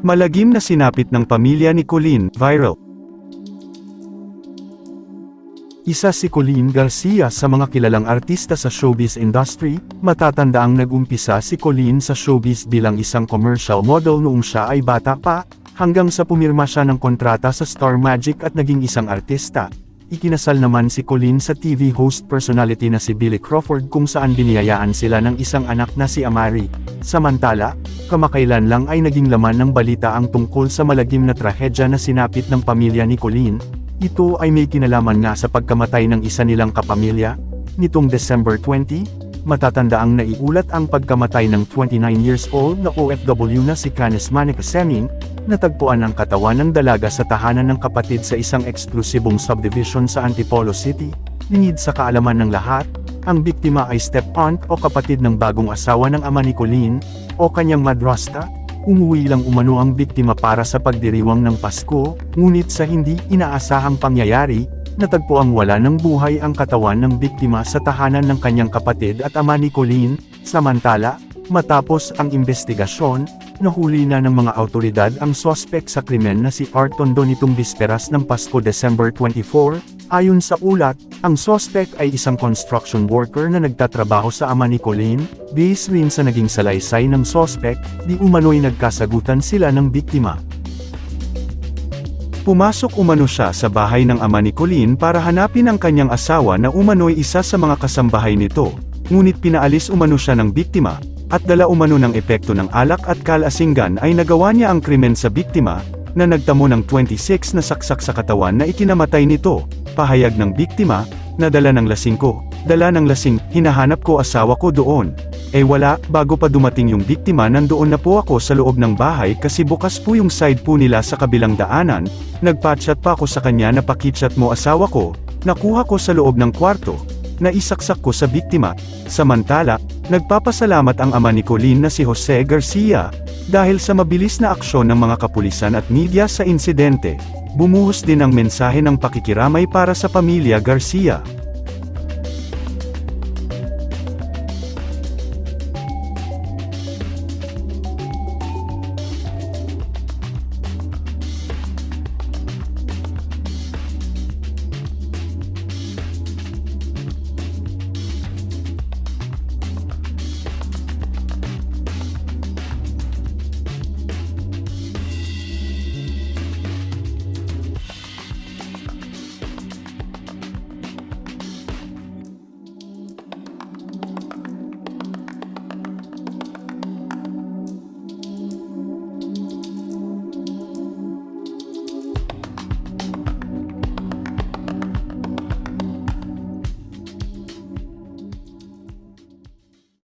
Malagim na sinapit ng pamilya ni Colleen, viral. Isa si Colleen Garcia sa mga kilalang artista sa showbiz industry, matatandaang nag-umpisa si Colleen sa showbiz bilang isang commercial model noong siya ay bata pa, hanggang sa pumirma siya ng kontrata sa Star Magic at naging isang artista. Ikinasal naman si Colleen sa TV host personality na si Billy Crawford kung saan biniyayaan sila ng isang anak na si Amari. Samantala, kamakailan lang ay naging laman ng balita ang tungkol sa malagim na trahedya na sinapit ng pamilya ni Colleen. Ito ay may kinalaman nga sa pagkamatay ng isa nilang kapamilya. Nitong December 20, matatandaang naiulat ang pagkamatay ng 29 years old na OFW na si Canis Manica Seming, natagpuan ang katawan ng dalaga sa tahanan ng kapatid sa isang eksklusibong subdivision sa Antipolo City. Lingid sa kaalaman ng lahat, ang biktima ay step-aunt o kapatid ng bagong asawa ng ama ni Colleen, o kanyang madrasta. Umuwi lang umano ang biktima para sa pagdiriwang ng Pasko, ngunit sa hindi inaasahang pangyayari, natagpo ang wala ng buhay ang katawan ng biktima sa tahanan ng kanyang kapatid at ama ni Colleen, samantala, matapos ang investigasyon, nahuli na ng mga autoridad ang sospek sa krimen na si Art Tondo nitong bisperas ng Pasko December 24, ayon sa ulat, ang sospek ay isang construction worker na nagtatrabaho sa ama ni Colleen, base rin sa naging salaysay ng sospek, di umano'y nagkasagutan sila ng biktima. Pumasok umano siya sa bahay ng ama ni Colleen para hanapin ang kanyang asawa na umano'y isa sa mga kasambahay nito, ngunit pinaalis umano siya ng biktima, at dala umano ng epekto ng alak at kalasingan ay nagawa niya ang krimen sa biktima, na nagtamo ng 26 na saksak sa katawan na ikinamatay nito, pahayag ng biktima, nadala ng lasing ko, dala ng lasing, hinahanap ko asawa ko doon. Eh wala, bago pa dumating yung biktima nandoon na po ako sa loob ng bahay kasi bukas po yung side po nila sa kabilang daanan, nagpatchat pa ako sa kanya na pakichat mo asawa ko, nakuha ko sa loob ng kwarto, na isaksak ko sa biktima. Samantala, nagpapasalamat ang ama ni Colleen na si Jose Garcia, dahil sa mabilis na aksyon ng mga kapulisan at media sa insidente, bumuhos din ang mensahe ng pakikiramay para sa pamilya Garcia.